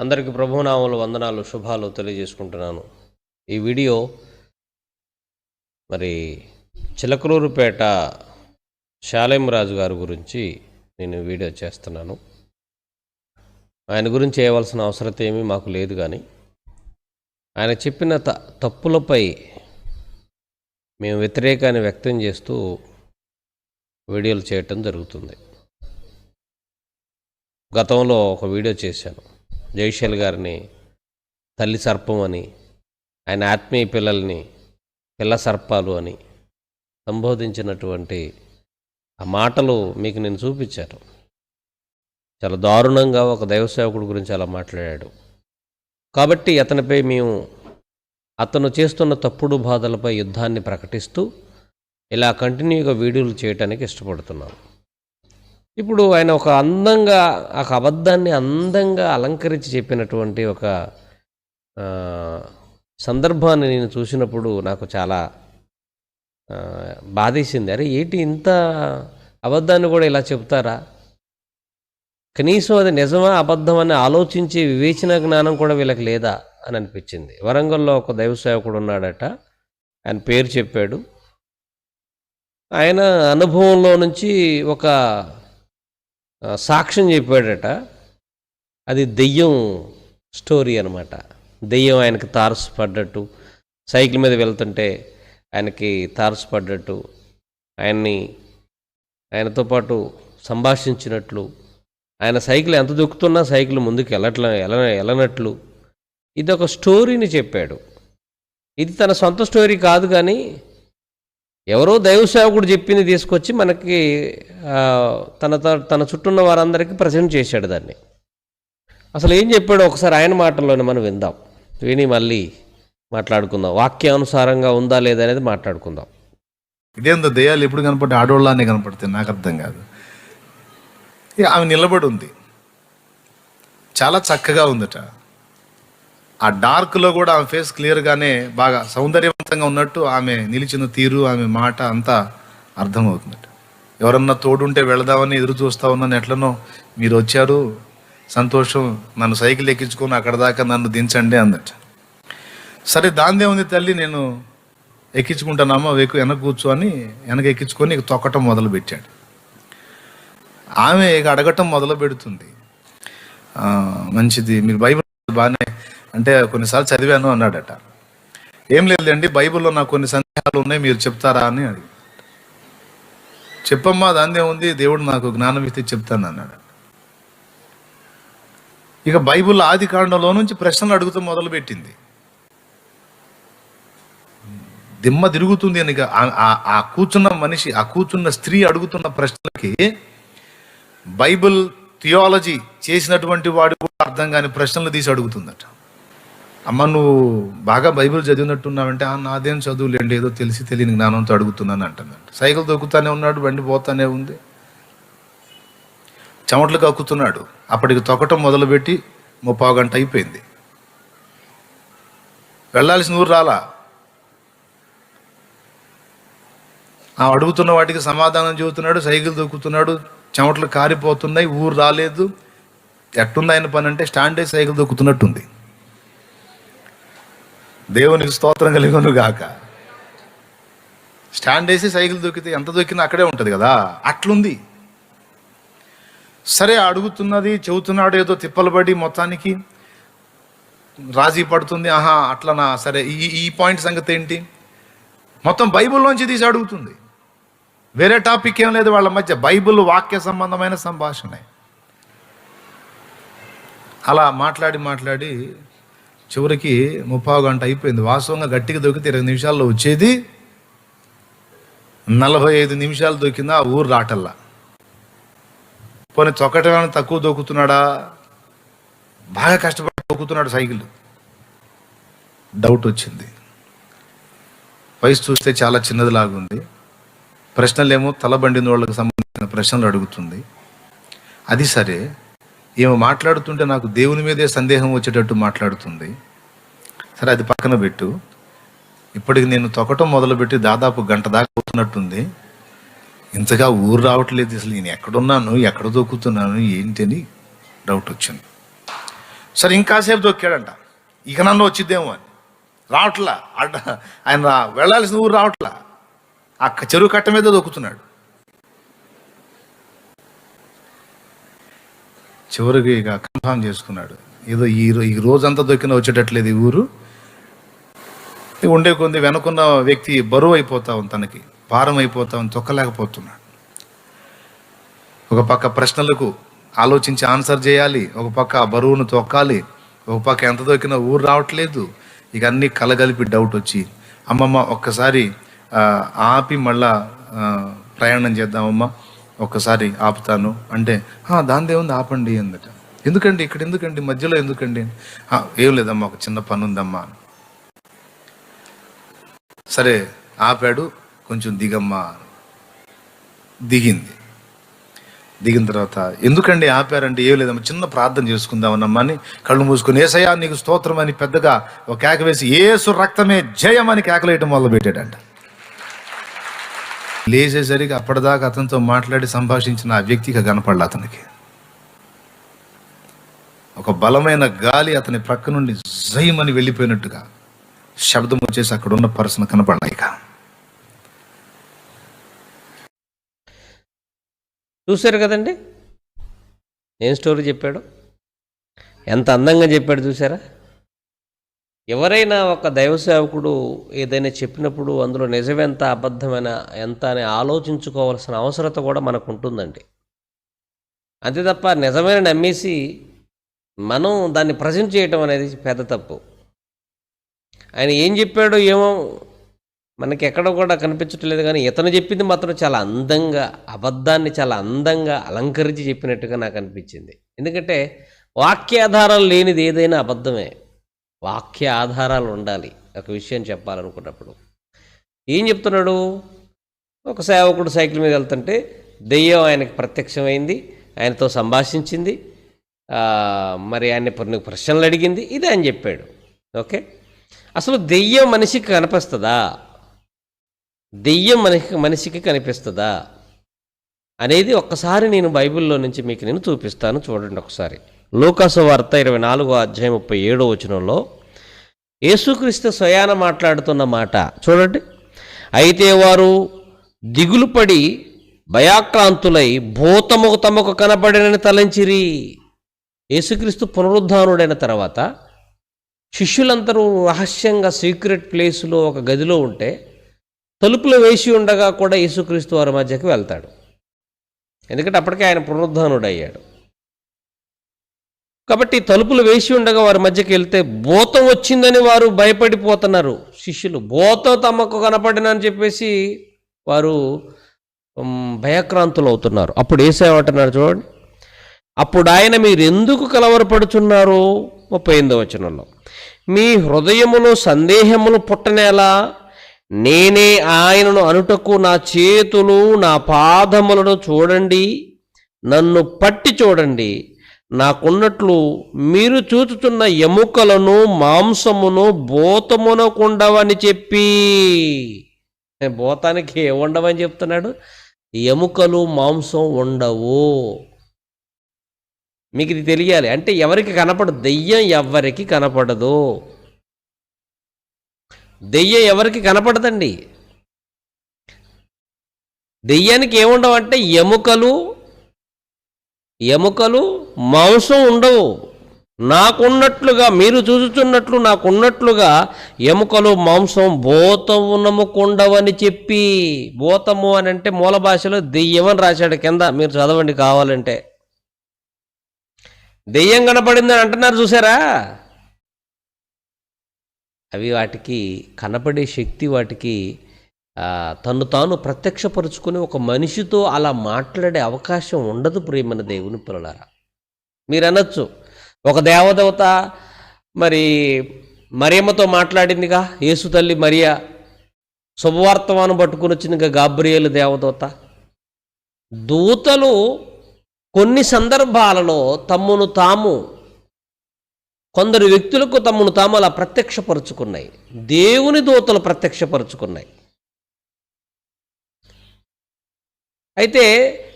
అందరికి ప్రభునామల వందనాలు శుభాలు తెలియజేసుకుంటున్నాను. ఈ వీడియో మరి చిలకలూరుపేట శాలేమరాజు గారి గురించి నేను వీడియో చేస్తున్నాను. ఆయన గురించి చేయవలసిన అవసరత ఏమీ మాకు లేదు కానీ ఆయన చెప్పిన త తప్పులపై మేము వ్యతిరేకాన్ని వ్యక్తం చేస్తూ వీడియోలు చేయటం జరుగుతుంది. గతంలో ఒక వీడియో చేశాను. జయశల్ గారిని తల్లి సర్పం అని ఆయన ఆత్మీయ పిల్లల్ని పిల్ల సర్పాలు అని సంబోధించినటువంటి ఆ మాటలు మీకు నేను చూపించాను. చాలా దారుణంగా ఒక దైవసేవకుడి గురించి అలా మాట్లాడాడు. కాబట్టి అతనిపై మేము అతను చేస్తున్న తప్పుడు బాధలపై యుద్ధాన్ని ప్రకటిస్తూ ఇలా కంటిన్యూగా వీడియోలు చేయడానికి ఇష్టపడుతున్నాం. ఇప్పుడు ఆయన ఒక అందంగా ఒక అబద్ధాన్ని అందంగా అలంకరించి చెప్పినటువంటి ఒక సందర్భాన్ని నేను చూసినప్పుడు నాకు చాలా బాధేసింది. అరే ఏంటి ఇంత అబద్ధాన్ని కూడా ఇలా చెప్తారా? కనీసం అది నిజమా అబద్ధం అని ఆలోచించే వివేచన జ్ఞానం కూడా వీళ్ళకి లేదా అని అనిపించింది. వరంగల్లో ఒక దైవ సేవకుడు ఉన్నాడట. ఆయన పేరు చెప్పాడు. ఆయన అనుభవంలో నుంచి ఒక సాక్ష్యం చెప్పాడట. అది దెయ్యం స్టోరీ అనమాట దెయ్యం ఆయనకి తారసు పడ్డట్టు సైకిల్ మీద వెళ్తుంటే ఆయనకి తారసు పడ్డట్టు ఆయన్ని ఆయనతో పాటు సంభాషించినట్లు. ఆయన సైకిల్ ఎంత దొక్కుతున్నా సైకిల్ ముందుకు వెళ్ళట్ల వెళ్ళనట్లు. ఇది ఒక స్టోరీని చెప్పాడు. ఇది తన సొంత స్టోరీ కాదు కానీ ఎవరో దైవ సేవకుడు చెప్పింది తీసుకొచ్చి మనకి తన త- తన చుట్టూ ఉన్న వారందరికీ ప్రజెంట్ చేశాడు దాన్ని. అసలు ఏం చెప్పాడో ఒకసారి ఆయన మాటల్లోనే మనం విందాం. విని మళ్ళీ మాట్లాడుకుందాం. వాక్యానుసారంగా ఉందా లేదా అనేది మాట్లాడుకుందాం. ఇదేందో దెయ్యాలు ఎప్పుడు కనపడి ఆడోళ్ళనే కనపడతాయి నాకు అర్థం కాదు. ఆమె నిలబడి ఉంది. చాలా చక్కగా ఉందట. ఆ డార్క్లో కూడా ఆమె ఫేస్ క్లియర్గానే బాగా సౌందర్యవంతంగా ఉన్నట్టు ఆమె నిలిచిన తీరు ఆమె మాట అంతా అర్థమవుతుందట. ఎవరన్నా తోడుంటే వెళదామని ఎదురు చూస్తా ఉన్నాను ఎట్లనో మీరు వచ్చారు సంతోషం నన్ను సైకిల్ ఎక్కించుకొని అక్కడ దాకా నన్ను దించండి అందట సరే దాందే ఉంది తల్లి నేను ఎక్కించుకుంటానమ్మా వెక్కు వెనక కూర్చొని వెనక ఎక్కించుకొని ఇక తొక్కటం మొదలు పెట్టాడు ఆమె ఇక అడగటం మొదలు పెడుతుంది మంచిది మీరు బైబిల్ బాగానే అంటే కొన్నిసార్లు చదివాను అన్నాడట. ఏం లేదండి బైబిల్లో నాకు కొన్ని సందేహాలు ఉన్నాయి మీరు చెప్తారా అని అడిగి చెప్పమ్మా దాందే ఉంది దేవుడు నాకు జ్ఞానం ఇస్తే చెప్తాను అన్నాడు. ఇక బైబిల్ ఆది కాండంలో నుంచి ప్రశ్నలు అడుగుతూ మొదలుపెట్టింది. దిమ్మ తిరుగుతుంది అని ఇక ఆ- ఆ కూర్చున్న మనిషి ఆ కూర్చున్న స్త్రీ అడుగుతున్న ప్రశ్నలకి బైబిల్ థియాలజీ చేసినటువంటి వాడు కూడా అర్థం కాని ప్రశ్నలు తీసి అడుగుతుందట. అమ్మ నువ్వు బాగా బైబిల్ చదివినట్టున్నావంటే "ఆ, నాదేం చదువులేండి ఏదో తెలిసి తెలియని జ్ఞానంతో అడుగుతున్నాను అంటున్నాడు. సైకిల్ దొక్కుతానే ఉన్నాడు బండి పోతానే ఉంది. చెమటలు కక్కుతున్నాడు. అప్పటికి తొక్కటం మొదలుపెట్టి ముప్పావు గంట అయిపోయింది. వెళ్ళాల్సిన ఊరు రాలా? ఆ అడుగుతున్న వాటికి సమాధానం చెబుతున్నాడు సైకిల్ దొక్కుతున్నాడు చెమటలు కారిపోతున్నాయి ఊరు రాలేదు. ఎట్టుంది ఆయన పని అంటే స్టాండే సైకిల్ దొక్కుతున్నట్టుంది దేవునికి స్తోత్రం కలిగను గాక. స్టాండ్ వేసి సైకిల్ దొక్కితే ఎంత దొక్కినా అక్కడే ఉంటుంది కదా? అట్లుంది. సరే అడుగుతున్నది చెబుతున్నాడు ఏదో తిప్పలు పడి మొత్తానికి రాజీ పడుతుంది. ఆహా అట్లనా? సరే ఈ ఈ పాయింట్ సంగతి ఏంటి? మొత్తం బైబిల్లోంచి తీసి అడుగుతుంది. వేరే టాపిక్ ఏం లేదు వాళ్ళ మధ్య. బైబిల్ వాక్య సంబంధమైన సంభాషణ. అలా మాట్లాడి మాట్లాడి చివరికి ముప్పావు గంట అయిపోయింది. వాస్తవంగా గట్టిగా దొరికితే ఇరవై నిమిషాల్లో వచ్చేది నలభై ఐదు నిమిషాలు దొరికిందా ఆ ఊరు రాటల్లా. పోనీ చొక్కటమైన తక్కువ దొక్కుతున్నాడా బాగా కష్టపడి దొక్కుతున్నాడు సైకిల్. డౌట్ వచ్చింది. వయసు చూస్తే చాలా చిన్నది లాగుంది ప్రశ్నలేమో తలబండిన వాళ్ళకి సంబంధించిన ప్రశ్నలు అడుగుతుంది. అది సరే. ఏమో మాట్లాడుతుంటే నాకు దేవుని మీదే సందేహం వచ్చేటట్టు మాట్లాడుతుంది. సరే అది పక్కన పెట్టు. ఇప్పటికి నేను తొక్కటం మొదలుపెట్టి దాదాపు గంట దాకా అవుతున్నట్టుంది ఇంతగా ఊరు రావట్లేదు అసలు. నేను ఎక్కడున్నాను ఎక్కడ దొక్కుతున్నాను ఏంటి అని డౌట్ వచ్చింది. సరే ఇంకాసేపు దొక్కాడంట. ఇక నన్ను వచ్చిద్దేమో అని. రావట్లా. అడ్డ ఆయన రా- వెళ్ళాల్సిన ఊరు రావట్లా. ఆ చెరువు కట్ట మీద దొక్కుతున్నాడు. చివరికి ఇక కన్ఫామ్ చేసుకున్నాడు. ఏదో ఈ ఈ రోజంతా దొక్కిన వచ్చేటట్లేదు ఈ ఊరు. ఉండే కొంది వెనుకున్న వ్యక్తి బరువు అయిపోతా ఉంది తనకి. భారం అయిపోతా ఉంది తొక్కలేకపోతున్నాడు. ఒక పక్క ప్రశ్నలకు ఆలోచించి ఆన్సర్ చేయాలి ఒక పక్క ఆ బరువును తొక్కాలి ఒక పక్క ఎంత దొక్కినా ఊరు రావట్లేదు. ఇక అన్ని కలగలిపి డౌట్ వచ్చి అమ్మమ్మ ఒక్కసారి ఆపి మళ్ళా ప్రయాణం చేద్దామమ్మా. ఒక్కసారి ఆపుతాను అంటే దాని దానిదే ఆపండి అందట. ఎందుకండి? ఇక్కడ ఎందుకండి? మధ్యలో ఎందుకండి? ఏం లేదమ్మా ఒక చిన్న పని ఉందమ్మా సరే ఆపాడు కొంచెం దిగమ్మా. దిగింది. దిగిన తర్వాత ఎందుకండి ఆపారంటే ఏం లేదమ్మా చిన్న ప్రార్థన చేసుకుందామన్నమ్మా అని కళ్ళు మూసుకుని ఏసయ్యా నీకు స్తోత్రం అని పెద్దగా ఒక కేక వేసి ఏసు రక్తమే జయమని కేకలేయటం మొదలు పెట్టాడంట లేచేసరికి అప్పటిదాకా అతనితో మాట్లాడి సంభాషించిన ఆ వ్యక్తిగా కనపడలే అతనికి. ఒక బలమైన గాలి అతని ప్రక్క నుండి జయమని వెళ్ళిపోయినట్టుగా శబ్దం వచ్చేసి అక్కడ ఉన్న పర్సన్ కనపడలే ఇక. చూశారు కదండి? ఏం స్టోరీ చెప్పాడు? ఎంత అందంగా చెప్పాడు చూసారా ఎవరైనా ఒక దైవ సేవకుడు ఏదైనా చెప్పినప్పుడు అందులో నిజమెంత అబద్ధమైన ఎంత అని ఆలోచించుకోవాల్సిన అవసరత కూడా మనకు ఉంటుందండి అంతే తప్ప నిజమైన నమ్మేసి మనం దాన్ని ప్రజెంట్ చేయటం అనేది పెద్ద తప్పు. ఆయన ఏం చెప్పాడో ఏమో మనకి ఎక్కడ కూడా కనిపించట్లేదు కానీ ఇతను చెప్పింది మాత్రం చాలా అందంగా అబద్ధాన్ని చాలా అందంగా అలంకరించి చెప్పినట్టుగా నాకు అనిపించింది. ఎందుకంటే వాక్యాధారం లేనిది ఏదైనా అబద్ధమే. వాక్య ఆధారాలు ఉండాలి. ఒక విషయం చెప్పాలనుకున్నప్పుడు. ఏం చెప్తున్నాడు? ఒక సేవకుడు సైకిల్ మీద వెళ్తుంటే దెయ్యం ఆయనకి ప్రత్యక్షమైంది. ఆయనతో సంభాషించింది. మరి ఆయన కొన్ని ప్రశ్నలు అడిగింది. ఇది ఆయన చెప్పాడు. ఓకే? అసలు దెయ్యం మనిషికి కనిపిస్తుందా? దెయ్యం మనిషికి మనిషికి కనిపిస్తుందా? అనేది ఒక్కసారి నేను బైబిల్లో నుంచి మీకు నేను చూపిస్తాను. చూడండి ఒకసారి. లూకాసు వార్త ఇరవై నాలుగో అధ్యాయం ముప్పై ఏడో వచనంలో యేసుక్రీస్తు స్వయాన మాట్లాడుతున్న మాట చూడండి. అయితే వారు దిగులు పడి భయాక్రాంతులై భూతము తమకు కనబడినని తలంచిరి. యేసుక్రీస్తు పునరుద్ధానుడైన తర్వాత శిష్యులందరూ రహస్యంగా సీక్రెట్ ప్లేస్లో ఒక గదిలో ఉంటే తలుపులు వేసి ఉండగా కూడా యేసుక్రీస్తు వారి మధ్యకి వెళ్తాడు. ఎందుకంటే అప్పటికే ఆయన పునరుద్ధానుడు అయ్యాడు కాబట్టి తలుపులు వేసి ఉండగా వారి మధ్యకి వెళ్తే భూతం వచ్చిందని వారు భయపడిపోతున్నారు. శిష్యులు భూతం తమకు కనపడినని చెప్పేసి వారు భయక్రాంతులు అవుతున్నారు అప్పుడు ఏసేమంటున్నారు చూడండి. అప్పుడు ఆయన మీరు ఎందుకు కలవరపడుచున్నారు? ముప్పై ఎనిమిదో వచనంలో. మీ హృదయములు సందేహములు పుట్టనేలా నేనే ఆయనను అనుటకు నా చేతులు నా పాదములను చూడండి నన్ను పట్టి చూడండి నాకున్నట్లు మీరు చూచుతున్న ఎముకలను మాంసమును భూతమునకుండవని చెప్పి. భూతానికి ఉండవని చెప్తున్నాడు? ఎముకలు మాంసం ఉండవు. మీకు ఇది తెలియాలి. అంటే ఎవరికి కనపడదు? దెయ్యం ఎవరికి కనపడదు. దెయ్యం ఎవరికి కనపడదండి? దెయ్యానికి ఏముండవు అంటే ఎముకలు ఎముకలు మాంసం ఉండవు. నాకున్నట్లుగా మీరు చూచుచున్నట్లు నాకున్నట్లుగా ఎముకలు మాంసం భూతమునముకుండవని చెప్పి భూతము అని అంటే మూల భాషలో దెయ్యమని అని రాశాడు కింద మీరు చదవండి కావాలంటే. దెయ్యం కనపడిందని అంటున్నారు చూసారా? అవి వాటికి కనపడే శక్తి వాటికి తను తాను ప్రత్యక్షపరుచుకుని ఒక మనిషితో అలా మాట్లాడే అవకాశం ఉండదు ప్రేమన దేవుని పిల్లలారా. మీరు అనొచ్చు ఒక దేవదేవత మరి మరియమ్మతో మాట్లాడిందిగా యేసు తల్లి మరియా శుభవార్తమాను పట్టుకుని వచ్చిందిగా గాబ్రియేలు దేవదూత. దూతలు కొన్ని సందర్భాలలో తమ్మును తాము కొందరు వ్యక్తులకు తమను తాము అలా ప్రత్యక్షపరుచుకున్నాయి. దేవుని దూతలు ప్రత్యక్షపరుచుకున్నాయి. అయితే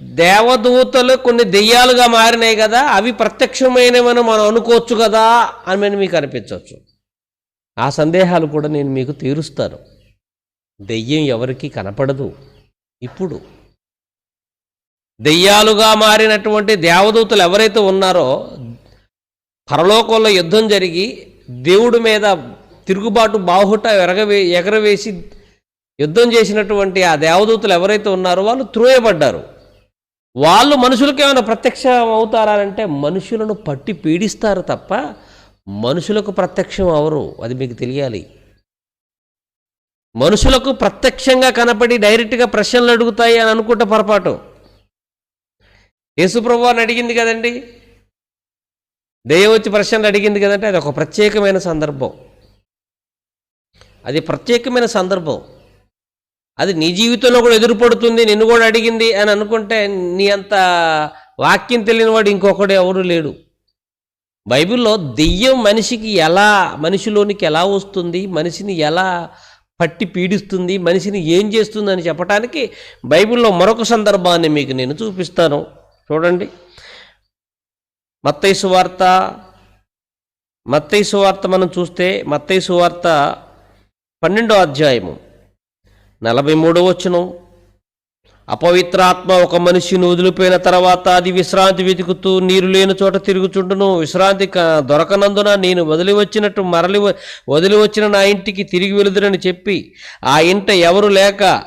దేవదూతలు కొన్ని దెయ్యాలుగా మారినాయి కదా అవి ప్రత్యక్షమైనవని మనం అనుకోవచ్చు కదా అని మీకు అనిపించవచ్చు. ఆ సందేహాలు కూడా నేను మీకు తీరుస్తాను. దెయ్యం ఎవరికి కనపడదు. ఇప్పుడు దెయ్యాలుగా మారినటువంటి దేవదూతలు ఎవరైతే ఉన్నారో పరలోకంలో యుద్ధం జరిగి దేవుడి మీద తిరుగుబాటు బాహుట ఎరగవే ఎగరవేసి యుద్ధం చేసినటువంటి ఆ దేవదూతలు ఎవరైతే ఉన్నారో వాళ్ళు త్రోయబడ్డారు. వాళ్ళు మనుషులకు ఏమైనా ప్రత్యక్షం అవుతారా అంటే మనుషులను పట్టి పీడిస్తారు తప్ప మనుషులకు ప్రత్యక్షం అవరు అది మీకు తెలియాలి. మనుషులకు ప్రత్యక్షంగా కనపడి డైరెక్ట్గా ప్రశ్నలు అడుగుతాయి అని అనుకుంటే పొరపాటు. యేసుప్రభు అని అడిగింది కదండి? దెయ్యం వచ్చి ప్రశ్నలు అడిగింది కదంటే అది ఒక ప్రత్యేకమైన సందర్భం. అది ప్రత్యేకమైన సందర్భం. అది నీ జీవితంలో కూడా ఎదురుపడుతుంది నిన్ను కూడా అడిగింది అని అనుకుంటే నీ అంత వాక్యం తెలియని వాడు ఇంకొకడు ఎవరు లేడు. బైబిల్లో దెయ్యం మనిషికి ఎలా మనిషిలోనికి ఎలా వస్తుంది మనిషిని ఎలా పట్టి పీడిస్తుంది మనిషిని ఏం చేస్తుంది అని చెప్పడానికి బైబిల్లో మరొక సందర్భాన్ని మీకు నేను చూపిస్తాను. చూడండి. మత్తయి సువార్త మత్తయి సువార్త మనం చూస్తే మత్తయి సువార్త పన్నెండో అధ్యాయము. నలభై మూడో వచనం. అపవిత్రాత్మ ఒక మనిషిని వదిలిపోయిన తర్వాత అది విశ్రాంతి వెతుకుతూ నీరు లేని చోట తిరుగుచుండును. విశ్రాంతి దొరకనందున నేను వదిలి వచ్చినట్టు మరలి వదిలి వచ్చిన నా ఇంటికి తిరిగి వెలుదురని చెప్పి ఆ ఇంట ఎవరు లేక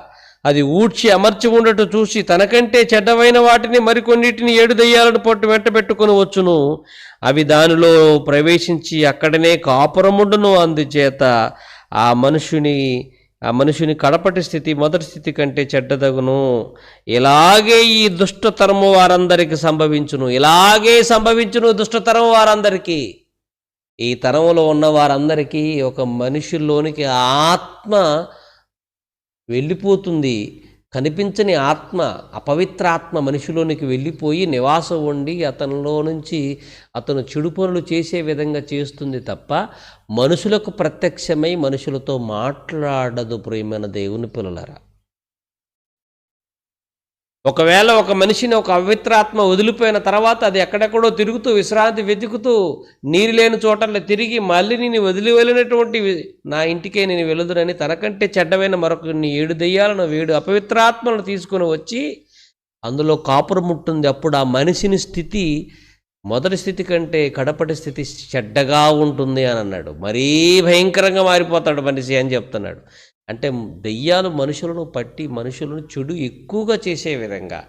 అది ఊడ్చి అమర్చి ఉండట చూసి తనకంటే చెడ్డవైన వాటిని మరికొన్నిటిని ఏడు దయ్యాలను పట్టు వెంట పెట్టుకుని వచ్చును. అవి దానిలో ప్రవేశించి అక్కడనే కాపురముండును. అందుచేత ఆ మనుషుని ఆ మనుషుని కడపటి స్థితి మొదటి స్థితి కంటే చెడ్డదగును. ఇలాగే ఈ దుష్టతరము వారందరికీ సంభవించును. ఇలాగే సంభవించును దుష్టతరం వారందరికీ. ఈ తరంలో ఉన్న వారందరికీ ఒక మనిషిలోనికి ఆత్మ వెళ్ళిపోతుంది. కనిపించని ఆత్మ అపవిత్రాత్మ మనిషిలోనికి వెళ్ళిపోయి నివాసం ఉండి అతనిలో నుంచి అతను చెడు పనులు చేసే విధంగా చేస్తుంది తప్ప మనుషులకు ప్రత్యక్షమై మనుషులతో మాట్లాడదు ప్రియమైన దేవుని పిల్లలరా. ఒకవేళ ఒక మనిషిని ఒక అవిత్రాత్మ వదిలిపోయిన తర్వాత అది ఎక్కడెక్కడో తిరుగుతూ విశ్రాంతి వెతుకుతూ నీరు లేని చోటల్లో తిరిగి మళ్ళీ నేను వదిలి వెళ్ళినటువంటి నా ఇంటికే నేను వెలుదునని తనకంటే చెడ్డమైన మరొక నీ ఏడు దెయ్యాలను వేడు అపవిత్రాత్మలను తీసుకుని వచ్చి అందులో కాపురం ఉంటుంది. అప్పుడు ఆ మనిషిని స్థితి మొదటి స్థితి కంటే కడపటి స్థితి చెడ్డగా ఉంటుంది అని అన్నాడు. మరీ భయంకరంగా మారిపోతాడు మనిషి అని చెప్తున్నాడు. అంటే దెయ్యాలు మనుషులను పట్టి మనుషులను చెడు ఎక్కువగా చేసే విధంగా.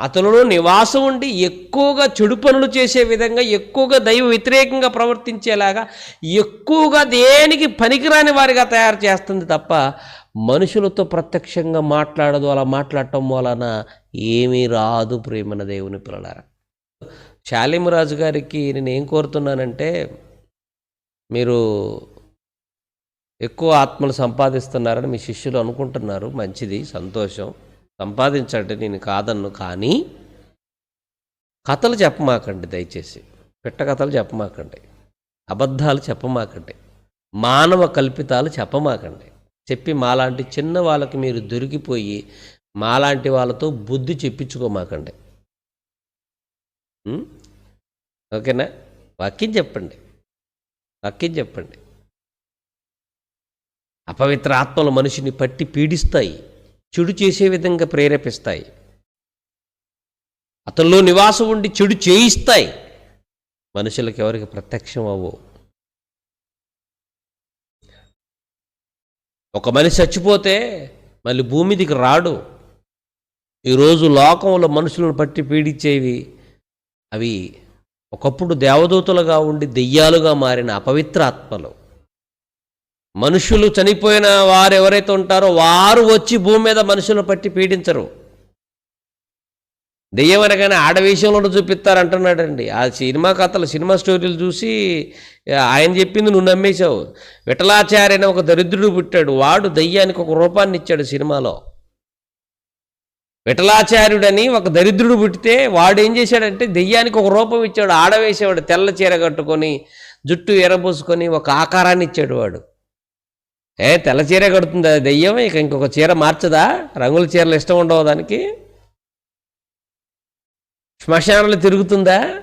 అతనిలో నివాసం ఉండి ఎక్కువగా చెడు పనులు చేసే విధంగా ఎక్కువగా దైవ వ్యతిరేకంగా ప్రవర్తించేలాగా ఎక్కువగా దేనికి పనికిరాని వారిగా తయారు చేస్తుంది తప్ప మనుషులతో ప్రత్యక్షంగా మాట్లాడదు అలా మాట్లాడటం వలన ఏమీ రాదు ప్రేమన దేవుని పిల్లలారా. శాలిమరాజు గారికి నేను ఏం కోరుతున్నానంటే మీరు ఎక్కువ ఆత్మలు సంపాదిస్తున్నారని మీ శిష్యులు అనుకుంటున్నారు. మంచిది సంతోషం. సంపాదించండి నేను కాదన్ను కానీ కథలు చెప్పమాకండి దయచేసి. పిట్ట కథలు చెప్పమాకండి. అబద్ధాలు చెప్పమాకండి. మానవ కల్పితాలు చెప్పమాకండి. చెప్పి మాలాంటి చిన్న వాళ్ళకి మీరు దొరికిపోయి మాలాంటి వాళ్ళతో బుద్ధి చెప్పించుకోమాకండి. ఓకేనా? వాక్యం చెప్పండి. వాక్యం చెప్పండి. అపవిత్ర ఆత్మలు మనిషిని పట్టి పీడిస్తాయి చెడు చేసే విధంగా ప్రేరేపిస్తాయి. అతనిలో నివాసం ఉండి చెడు చేయిస్తాయి. మనుషులకు ఎవరికి ప్రత్యక్షం అవ్వవు. ఒక మనిషి చచ్చిపోతే మళ్ళీ భూమి దిగి రాడు ఈరోజు లోకంలో మనుషులను పట్టి పీడించేవి అవి ఒకప్పుడు దేవదూతలుగా ఉండి దెయ్యాలుగా మారిన అపవిత్ర ఆత్మలు. మనుషులు చనిపోయిన వారు ఎవరైతే ఉంటారో వారు వచ్చి భూమి మీద మనుషులను పట్టి పీడించరు. దెయ్యం అనగానే ఆడ విషయంలో చూపిస్తారు అంటున్నాడండి. ఆ సినిమా కథలు సినిమా స్టోరీలు చూసి ఆయన చెప్పింది నువ్వు నమ్మేశావు. విఠలాచార్య అనే ఒక దరిద్రుడు పుట్టాడు. వాడు దయ్యానికి ఒక రూపాన్ని ఇచ్చాడు సినిమాలో. విఠలాచార్యుడని ఒక దరిద్రుడు పుట్టితే వాడు ఏం చేశాడంటే దెయ్యానికి ఒక రూపం ఇచ్చాడు. ఆడవేసేవాడు తెల్ల చీర కట్టుకొని జుట్టు ఎరబోసుకొని ఒక ఆకారాన్ని ఇచ్చాడు వాడు. ఏ తెల్ల చీర కడుతుంది? అది దెయ్యం ఇక ఇంకొక చీర మార్చదా? రంగుల చీరలు ఇష్టం ఉండవు దానికి? శ్మశానాలు తిరుగుతుందా?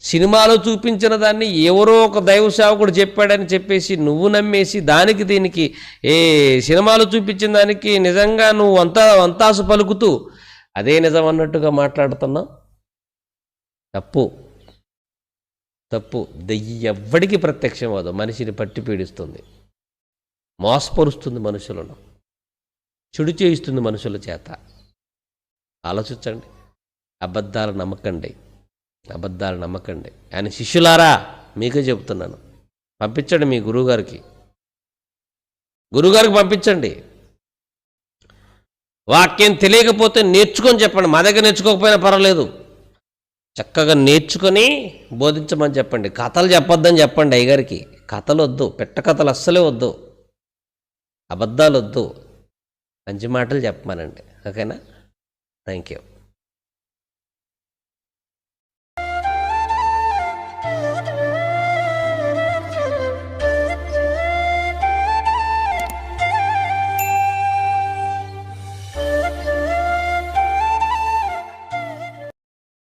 సినిమాలో చూపించిన దాన్ని ఎవరో ఒక దైవ సేవకుడు చెప్పాడని చెప్పేసి నువ్వు నమ్మేసి దానికి దీనికి ఏ సినిమాలో చూపించిన దానికి నిజంగా నువ్వు అంతా అంతాసు పలుకుతూ అదే నిజం అన్నట్టుగా మాట్లాడుతున్నావు? తప్పు. తప్పు. దెయ్యి ఎవ్వడికి ప్రత్యక్షం అవదు మనిషిని పట్టి పీడిస్తుంది. మోసపరుస్తుంది మనుషులను చెడు చేయిస్తుంది మనుషుల చేత. ఆలోచించండి. అబద్ధాలు నమ్మకండి. అబద్ధాలు నమ్మకండి. ఆయన శిష్యులారా మీకే చెబుతున్నాను. పంపించండి మీ గురువుగారికి. గురువుగారికి పంపించండి. వాక్యం తెలియకపోతే నేర్చుకొని చెప్పండి. మా దగ్గర నేర్చుకోకపోయినా పర్వాలేదు. చక్కగా నేర్చుకొని బోధించమని చెప్పండి. కథలు చెప్పొద్దని చెప్పండి అయ్యగారికి. కథలు వద్దు. పెట్ట కథలు అస్సలే వద్దు. అబద్ధాలు వద్దు మంచి మాటలు చెప్పమానండి. ఓకేనా? Thank you